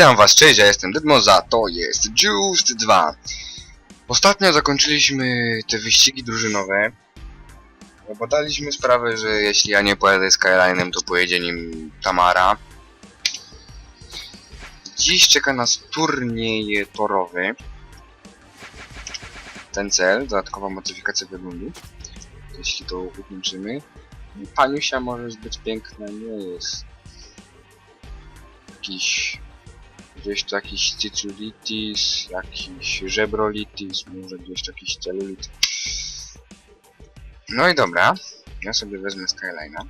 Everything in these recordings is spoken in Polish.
Witam was, cześć, ja jestem Dydmoza, to jest Just 2. Ostatnio zakończyliśmy te wyścigi drużynowe. Badaliśmy sprawę, że jeśli ja nie pojadę Skylinem, to pojedzie nim Tamara. Dziś czeka nas turniej torowy. Ten cel, dodatkowa modyfikacja wyglądu. Jeśli to ukończymy. Paniusia może zbyt piękna nie jest. Jakiś gdzieś tu jakiś cyculitis, jakiś żebrolitis, może gdzieś tu jakiś celulit. No i dobra, ja sobie wezmę Skyline'a.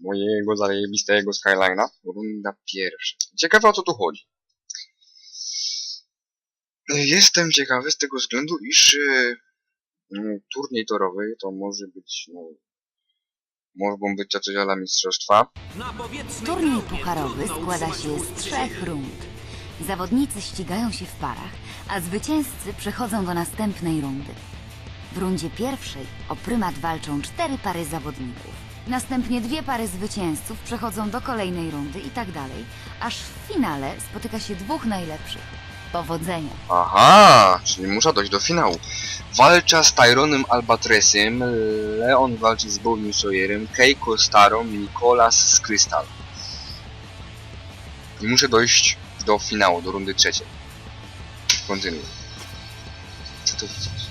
Mojego zajebistego Skyline'a. Runda pierwsza. Ciekawe o co tu chodzi. Jestem ciekawy z tego względu, iż mm, turniej torowy to może być, no, mogą być ala mistrzostwa. Turniej pucharowy składa się z trzech rund. Zawodnicy ścigają się w parach, a zwycięzcy przechodzą do następnej rundy. W rundzie pierwszej o prymat walczą cztery pary zawodników. Następnie dwie pary zwycięzców przechodzą do kolejnej rundy i tak dalej, aż w finale spotyka się dwóch najlepszych. Powodzenia! Aha, czyli muszę dojść do finału. Walcza z Tyronem Albatresem, Leon walczy z Bowiem Sawyerem, Keiko Starą, Nicolas z Crystal. I muszę dojść do finału, do rundy trzeciej. Kontynuuj. Co to widzisz?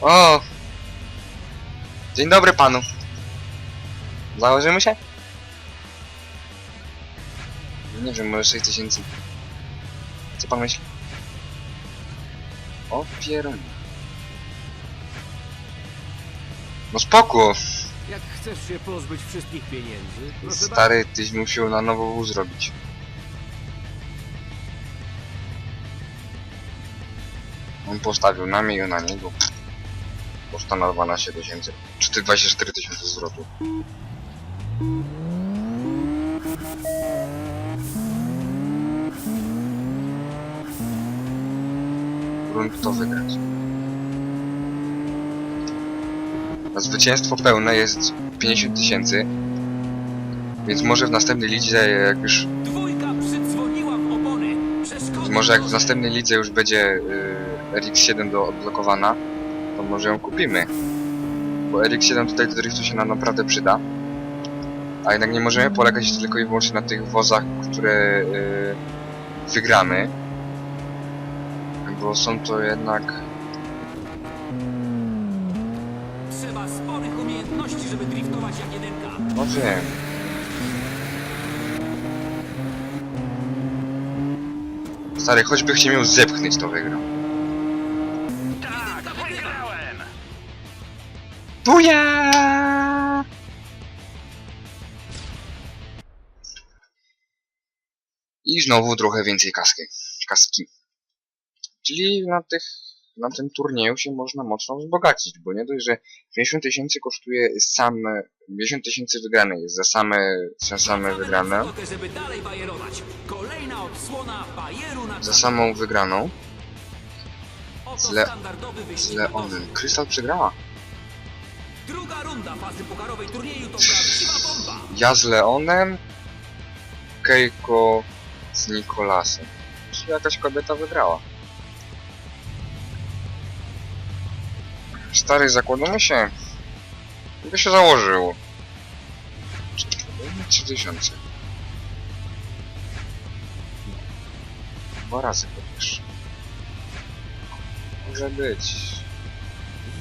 O! Dzień dobry panu. Założymy się? Nie wiem, może 6000. Co pan myśli? O pierun. No spoko! Jak chcesz się pozbyć wszystkich pieniędzy, proszę Stary, tyś musiał na nowo wóz zrobić. On postawił na mnie i na niego. Koszta na 12 tysięcy. Czy ty 24 tysiące zwrotu? Grunt to wygrać. A zwycięstwo pełne jest 50 tysięcy. Więc może w następnej lidze, jak już. Może jak w następnej lidze już będzie y, RX7 do odblokowana, to może ją kupimy. Bo RX7 tutaj do driftu się nam naprawdę przyda. A jednak nie możemy polegać tylko i wyłącznie na tych wozach, które y, wygramy. Bo są to jednak. Trzeba sporych umiejętności, żeby driftować jak jedynka. No wiem. Stary, choćby chciał miał zepchnąć, to wygrał. Tak, wygrałem! Buja! I znowu trochę więcej kaski. kaski. Czyli na tych, na tym turnieju się można mocno wzbogacić, bo nie dość, że 50 tysięcy kosztuje same, 50 tysięcy wygrane jest za same, za same wygrane, za samą wygraną z Le- z Leonem. Krystal przegrała. Druga runda fazy pucharowej turnieju to bomba. Ja z Leonem, Keiko z Nikolasem. Czy jakaś kobieta wygrała? Stary, zakładamy się. By się założyło. 3000. Dwa razy chociaż. Może być.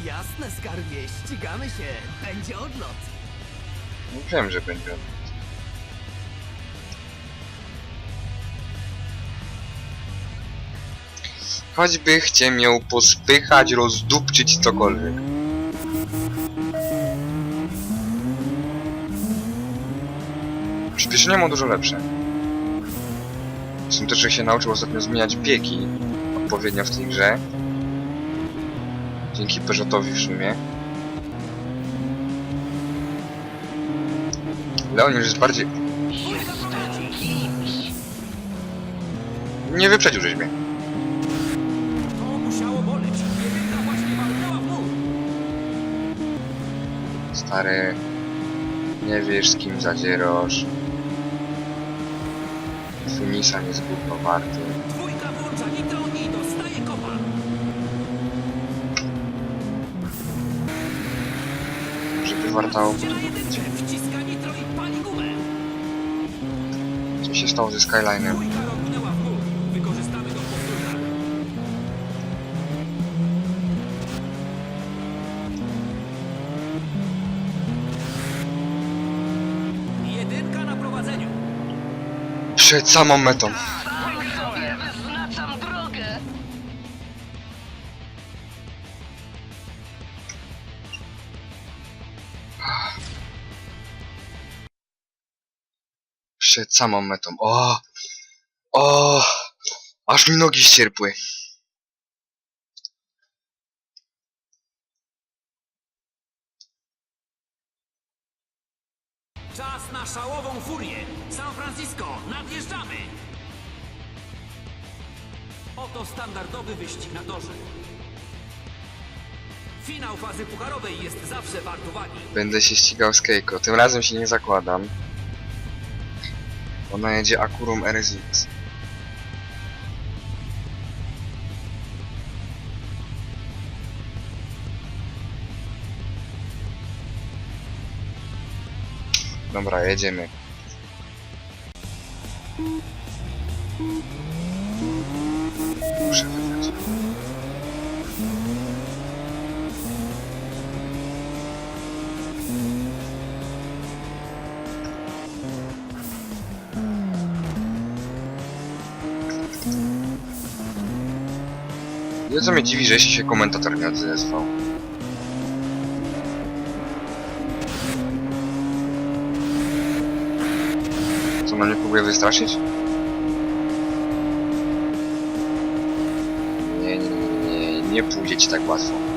Jasne, skarbie, ścigamy się. Będzie odlot. No wiem, że będzie. Choćby chciał miał pospychać, rozdupczyć cokolwiek. Przyspieszenie ma dużo lepsze. Są też, że się nauczył ostatnio zmieniać biegi odpowiednio w tej grze. Dzięki Peugeotowi w sumie. Leon już jest bardziej... Nie wyprzedził żeś mnie. Stary... Nie wiesz z kim zadzierasz. Funisa nie zgubno warty. Dwójka włącza nitro i dostaje kopa. Żeby wartało Ściela jedynkę, wciska nitro i pali gumę. Co się stało ze Skylinem? Dwójka Przed samą metą. drogę! Przed samą metą. O! O! Aż mi nogi ścierpły. Czas na szałową furię. Francisco, nadjeżdżamy! Oto standardowy wyścig na torze. Finał fazy pucharowej jest zawsze wart uwagi. Będę się ścigał z Keiko. Tym razem się nie zakładam. Ona jedzie Akurą RSX. Dobra, jedziemy. Nie co mnie dziwi, że się komentator nie odezwał. Co na mnie próbuje wystraszyć? Nie, nie, nie, nie pójdzie ci tak łatwo.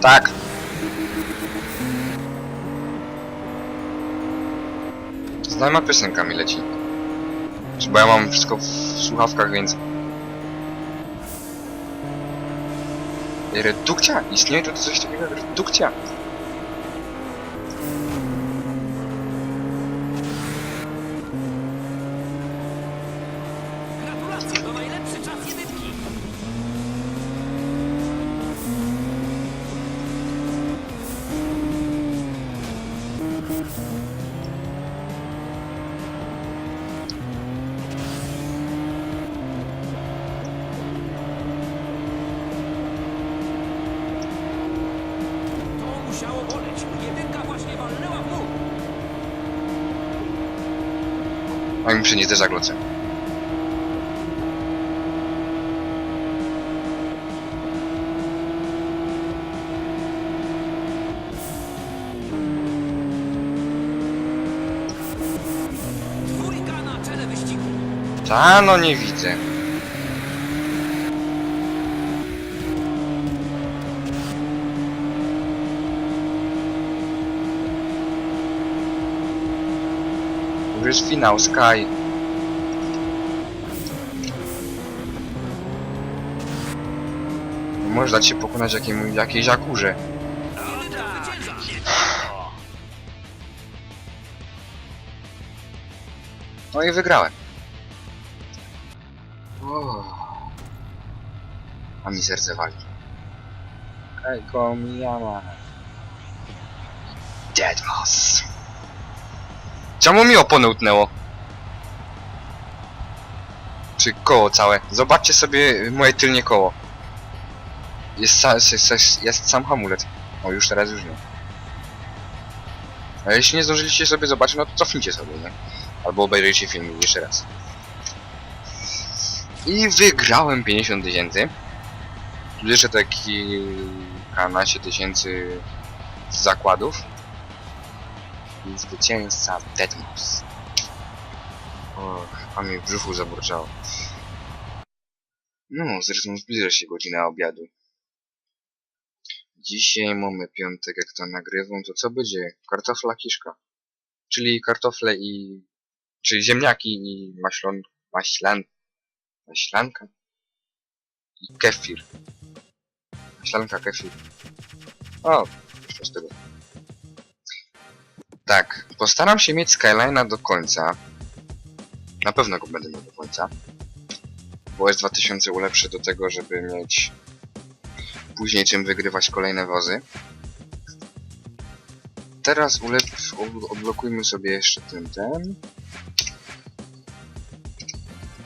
Tak! Znajoma piosenka mi leci. Bo ja mam wszystko w słuchawkach, więc... Redukcja? Istnieje to coś takiego jak redukcja? A mi przynieść czele wyścigu. Ta no nie widzę. Już finał, Sky. Może dać się pokonać jakiemu, jakiejś akurze. No i wygrałem. Uff. A mi serce wali. Kajko Miyama. Deadmas. Czemu mi opony utnęło? Czy koło całe? Zobaczcie sobie moje tylnie koło. Jest, sa, jest, jest, sam hamulec. O, już teraz już nie. A jeśli nie zdążyliście sobie zobaczyć, no to cofnijcie sobie, nie? Albo obejrzyjcie film jeszcze raz. I wygrałem 50 tysięcy. Tu jeszcze taki kilkanaście tysięcy z zakładów. Zwycięzca Deadmos. Och, a mi w brzuchu zaburczało. No, zresztą zbliża się godzina obiadu. Dzisiaj mamy piątek, jak to nagrywam, to co będzie? Kartofla kiszka. czyli kartofle i... czyli ziemniaki i maślon... maślan... maślanka i kefir. Maślanka, kefir. O, jeszcze z tego. Tak, postaram się mieć Skyline'a do końca. Na pewno go będę miał do końca. Bo S2000 ulepszy do tego, żeby mieć później czym wygrywać kolejne wozy. Teraz ulep... od- odblokujmy sobie jeszcze ten, ten.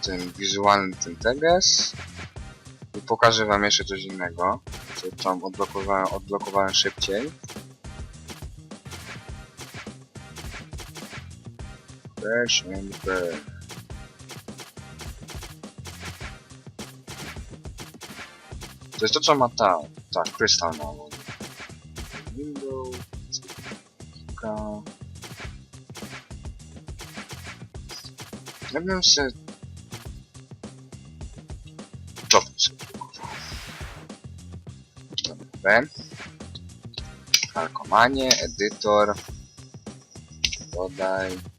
Ten wizualny ten teges. I pokażę wam jeszcze coś innego, co tam odblokowałem, odblokowałem szybciej. Crash and burn. To jest to, co ma ta, ta Crystal na Windows, kilka... Ja bym się... Kupował. Dobra. Kalkomanie, edytor. Dodaj.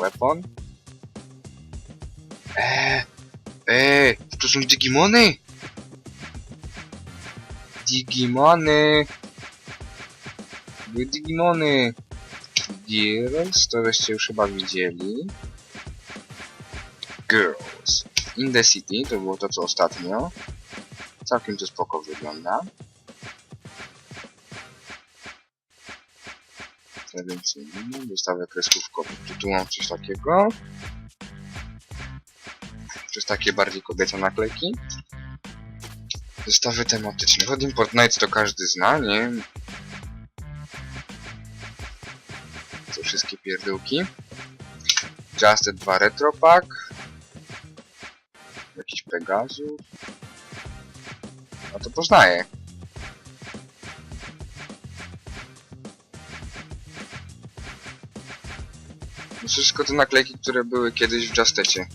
Weapon. Eee, eee, to są Digimony? Digimony! Były Digimony! Girls, to żeście już chyba widzieli. Girls. In the City, to było to co ostatnio. Całkiem to spoko wygląda. Tradycyjnie, dostawę kreskówką tytułą coś takiego. Jest takie bardziej kobiece naklejki. Zestawy tematyczne. Hot Import Night to każdy zna, nie? To wszystkie pierdółki. Justed 2 Retro Pack. Jakiś Pegasus. No to poznaję. Wszystko te naklejki, które były kiedyś w Justecie.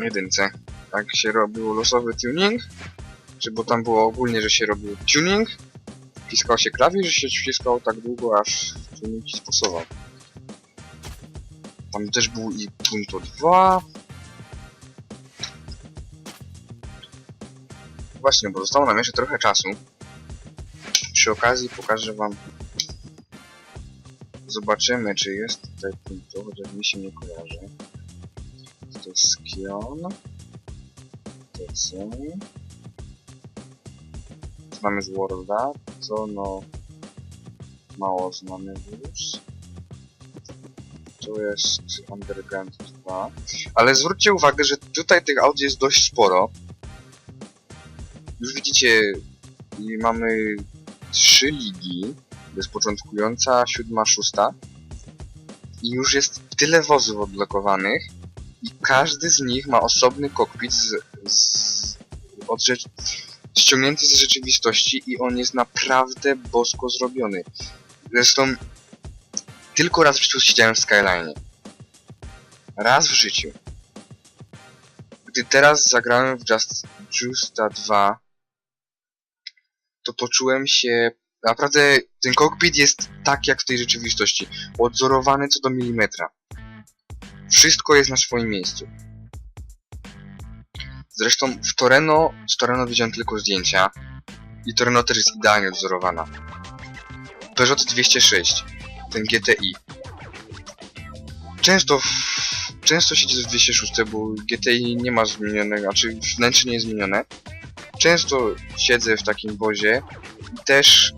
Jedynce. Tak się robił losowy tuning. Czy bo tam było ogólnie, że się robił tuning. Wciskał się klawisz, że się wciskał tak długo, aż tuning stosował. Tam też był i Punto 2. Właśnie, bo zostało nam jeszcze trochę czasu. Przy okazji pokażę wam... Zobaczymy, czy jest tutaj Punto, chociaż mi się nie kojarzy. To jest Kion. TC. Znamy z Worlda, co no... Mało znamy już. To jest Underground 2. Ale zwróćcie uwagę, że tutaj tych aut jest dość sporo. Już widzicie, mamy trzy ligi. Jest początkująca, siódma, szósta. I już jest tyle wozów odblokowanych. I każdy z nich ma osobny kokpit z, z, od rzecz, ściągnięty z rzeczywistości i on jest naprawdę bosko zrobiony. Zresztą tylko raz w życiu siedziałem w Skyline. Raz w życiu. Gdy teraz zagrałem w Just Justa 2, to poczułem się... Naprawdę ten kokpit jest tak jak w tej rzeczywistości. Odzorowany co do milimetra. Wszystko jest na swoim miejscu. Zresztą w Toreno, z Toreno widziałem tylko zdjęcia i Toreno też jest idealnie odzorowana. Peugeot 206, ten GTI. Często w, często siedzę w 206, bo GTI nie ma zmienionego, znaczy wnętrze nie jest zmienione. Często siedzę w takim wozie i też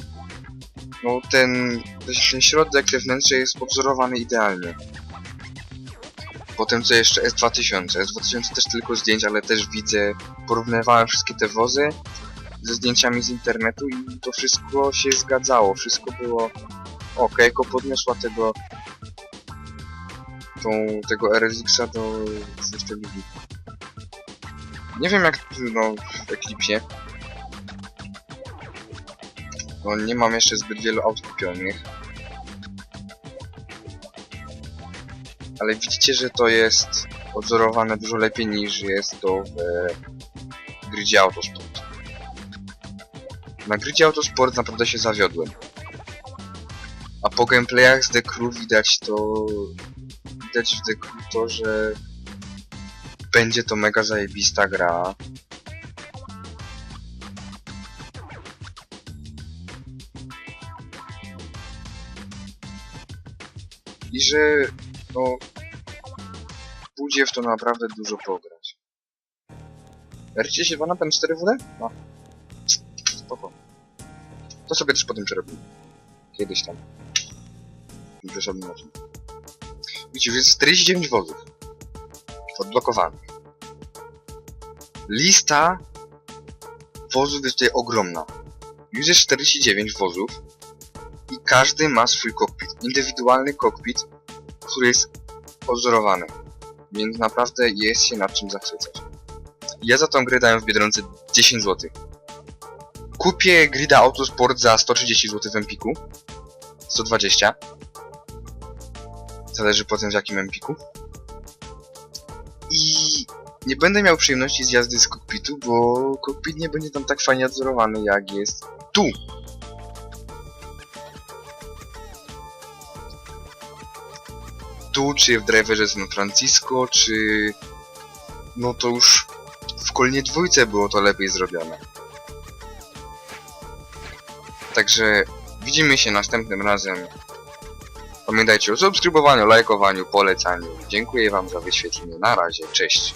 no ten, ten środek, te wnętrze jest odzorowany idealnie. Potem co jeszcze S2000. S2000 też tylko zdjęć, ale też widzę, porównywałem wszystkie te wozy ze zdjęciami z internetu i to wszystko się zgadzało. Wszystko było ok, tylko podniosła tego tą, tego RSX-a do systemu Nie wiem jak no, w Eclipsie. No nie mam jeszcze zbyt wielu aut kupionych. ale widzicie, że to jest odzorowane dużo lepiej niż jest to w gridzie Autosport. Na grydzie Autosport naprawdę się zawiodłem. A po gameplayach z The Crew widać to... Widać w The Crew to, że... Będzie to mega zajebista gra. I że... No... Pójdzie w to naprawdę dużo pograć. RC się na ten 4 WD? No. Spoko. To sobie też potem przerobimy. Kiedyś tam. Wiesz, o tym. Widzicie, jest 49 wozów. Odblokowanych. Lista wozów jest tutaj ogromna. Już jest 49 wozów i każdy ma swój kokpit. Indywidualny kokpit, który jest odzorowany. Więc naprawdę jest się nad czym zachwycać. Ja za tą grę dałem w Biedronce 10 zł. Kupię Grida Autosport za 130 zł w Empiku. 120. Zależy potem w jakim Empiku. I nie będę miał przyjemności z jazdy z kokpitu, bo kokpit nie będzie tam tak fajnie odzorowany jak jest tu. Tu, czy w driverze San Francisco, czy... No to już w Kolnie dwójce było to lepiej zrobione. Także widzimy się następnym razem. Pamiętajcie o subskrybowaniu, lajkowaniu, polecaniu. Dziękuję wam za wyświetlenie. Na razie, cześć.